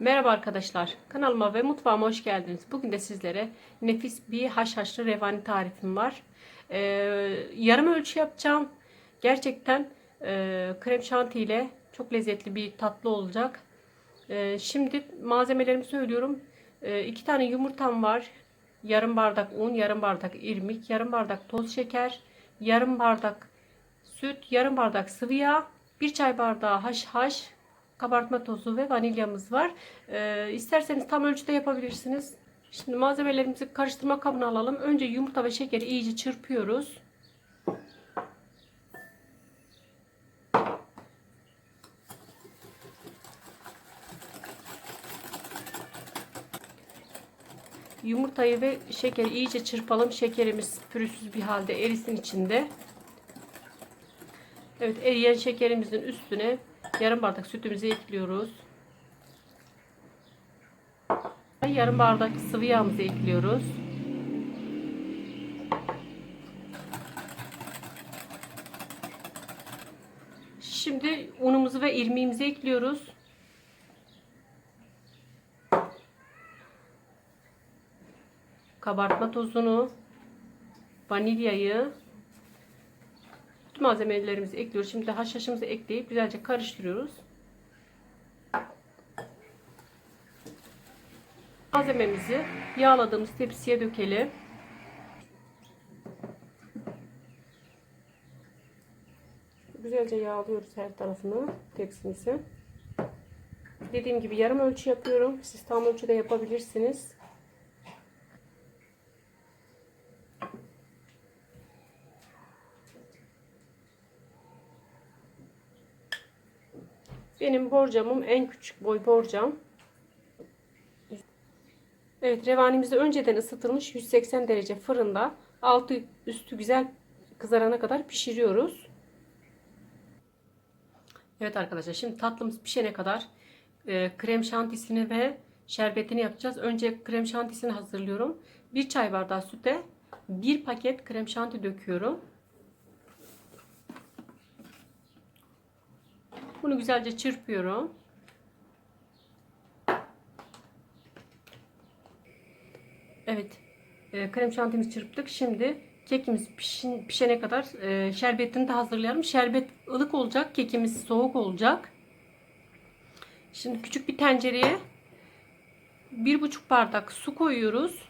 Merhaba arkadaşlar. Kanalıma ve mutfağıma hoş geldiniz. Bugün de sizlere nefis bir haşhaşlı revani tarifim var. Ee, yarım ölçü yapacağım. Gerçekten e, krem şanti ile çok lezzetli bir tatlı olacak. Ee, şimdi malzemelerimi söylüyorum. Ee, iki tane yumurtam var. Yarım bardak un, yarım bardak irmik, yarım bardak toz şeker, yarım bardak süt, yarım bardak sıvı yağ, bir çay bardağı haşhaş, kabartma tozu ve vanilyamız var. Ee, isterseniz tam ölçüde yapabilirsiniz. Şimdi malzemelerimizi karıştırma kabına alalım. Önce yumurta ve şekeri iyice çırpıyoruz. Yumurtayı ve şekeri iyice çırpalım. Şekerimiz pürüzsüz bir halde erisin içinde. Evet eriyen şekerimizin üstüne yarım bardak sütümüzü ekliyoruz. Yarım bardak sıvı yağımızı ekliyoruz. Şimdi unumuzu ve irmiğimizi ekliyoruz. Kabartma tozunu, vanilyayı, Tüm malzemelerimizi ekliyoruz. Şimdi haşhaşımızı ekleyip güzelce karıştırıyoruz. Malzememizi yağladığımız tepsiye dökelim. Güzelce yağlıyoruz her tarafını tepsimizi. Dediğim gibi yarım ölçü yapıyorum. Siz tam ölçüde yapabilirsiniz. Benim borcamım en küçük boy borcam. Evet revanimizi önceden ısıtılmış 180 derece fırında altı üstü güzel kızarana kadar pişiriyoruz. Evet arkadaşlar şimdi tatlımız pişene kadar e, krem şantisini ve şerbetini yapacağız. Önce krem şantisini hazırlıyorum. Bir çay bardağı süte bir paket krem şanti döküyorum. Bunu güzelce çırpıyorum. Evet. E, krem şantimizi çırptık. Şimdi kekimiz pişin, pişene kadar e, şerbetini de hazırlayalım. Şerbet ılık olacak. Kekimiz soğuk olacak. Şimdi küçük bir tencereye bir buçuk bardak su koyuyoruz.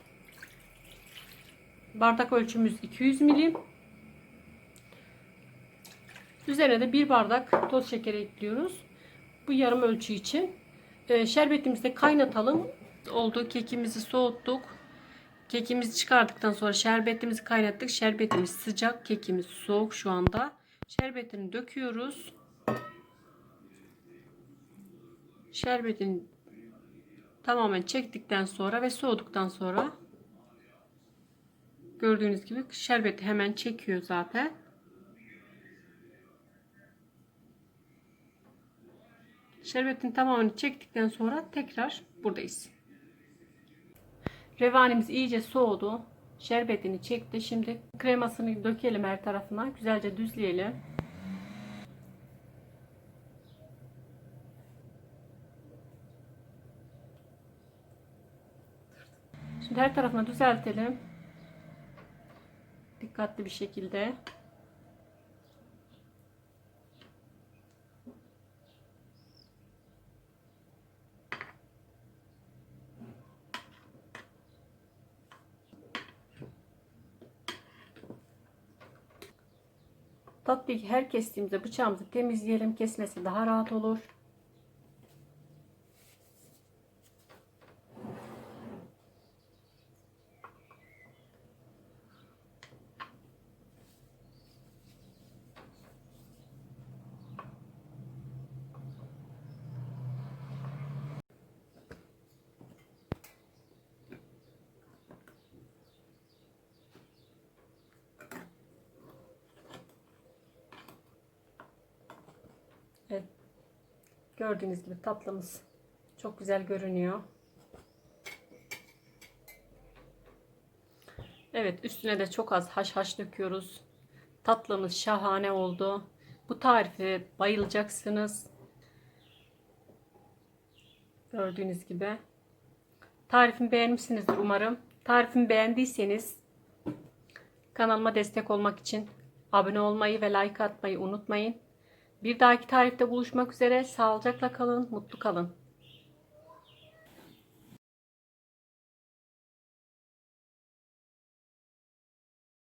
Bardak ölçümüz 200 milim. Üzerine de bir bardak toz şekeri ekliyoruz. Bu yarım ölçü için. Ee, şerbetimizi de kaynatalım. Oldu. Kekimizi soğuttuk. Kekimizi çıkardıktan sonra şerbetimizi kaynattık. Şerbetimiz sıcak. Kekimiz soğuk şu anda. Şerbetini döküyoruz. Şerbetini tamamen çektikten sonra ve soğuduktan sonra gördüğünüz gibi şerbeti hemen çekiyor zaten. Şerbetin tamamını çektikten sonra tekrar buradayız. Revanimiz iyice soğudu. Şerbetini çekti. Şimdi kremasını dökelim her tarafına. Güzelce düzleyelim. Şimdi her tarafına düzeltelim. Dikkatli bir şekilde. Tatlıyı her kestiğimizde bıçağımızı temizleyelim. Kesmesi daha rahat olur. Evet. Gördüğünüz gibi tatlımız çok güzel görünüyor. Evet üstüne de çok az haşhaş döküyoruz. Tatlımız şahane oldu. Bu tarife bayılacaksınız. Gördüğünüz gibi. Tarifimi beğenmişsinizdir umarım. Tarifimi beğendiyseniz kanalıma destek olmak için abone olmayı ve like atmayı unutmayın. Bir dahaki tarifte buluşmak üzere. Sağlıcakla kalın, mutlu kalın.